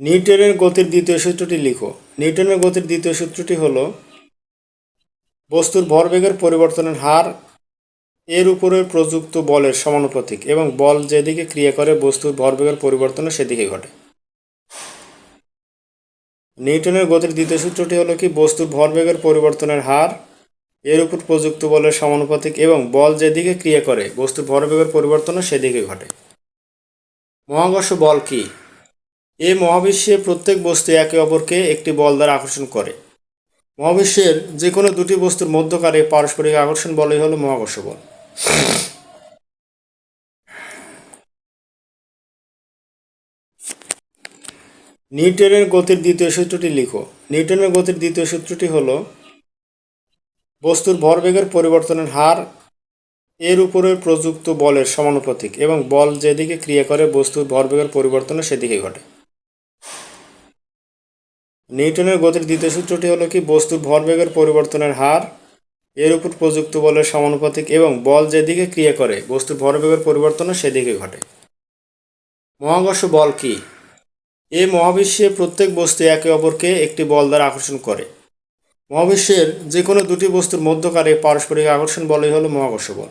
নিউটনের গতির দ্বিতীয় সূত্রটি লিখো। নিউটনের গতির দ্বিতীয় সূত্রটি হল বস্তুর ভরবেগের পরিবর্তনের হার এর উপরে প্রযুক্ত বলের সমানুপাতিক এবং বল যেদিকে ক্রিয়া করে, বস্তুর ভরবেগের পরিবর্তনও সেদিকে ঘটে। নিউটনের গতির দ্বিতীয় সূত্রটি হলো কি? বস্তুর ভরবেগের পরিবর্তনের হার এর উপর প্রযুক্ত বলের সমানুপাতিক এবং বল যেদিকে ক্রিয়া করে, বস্তুর ভরবেগের পরিবর্তনও সেদিকে ঘটে। মহাকর্ষ বল কি? এই মহাবিশ্বে প্রত্যেক বস্তু একে অপরকে একটি বল দ্বারা আকর্ষণ করে। মহাবিশ্বের যে কোনো দুটি বস্তুর মধ্যকারে পারস্পরিক আকর্ষণ বলই হলো মহাকর্ষ বল। নিউটনের গতির দ্বিতীয় সূত্রটি লিখো। নিউটনের গতির দ্বিতীয় সূত্রটি হলো, বস্তুর ভরবেগের পরিবর্তনের হার এর উপরে প্রযুক্ত বলের সমানুপাতিক এবং বল যেদিকে ক্রিয়া করে, বস্তুর ভরবেগের পরিবর্তনও সেদিকে ঘটে। নিউটনের গতির দ্বিতীয় সূত্রটি হলো কি? বস্তুর ভরবেগের পরিবর্তনের হার, এর উপর প্রযুক্ত বলের সমানুপাতিক এবং বল যেদিকে ক্রিয়া করে, বস্তুর ভরবেগের পরিবর্তনও সেদিকে ঘটে। মহাকর্ষ বল কি? এই মহাবিশ্বে প্রত্যেক বস্তু একে অপরকে একটি বল দ্বারা আকর্ষণ করে। মহাবিশ্বের যে কোনো দুটি বস্তুর মধ্যকারে পারস্পরিক আকর্ষণ বলই হলো মহাকর্ষ বল।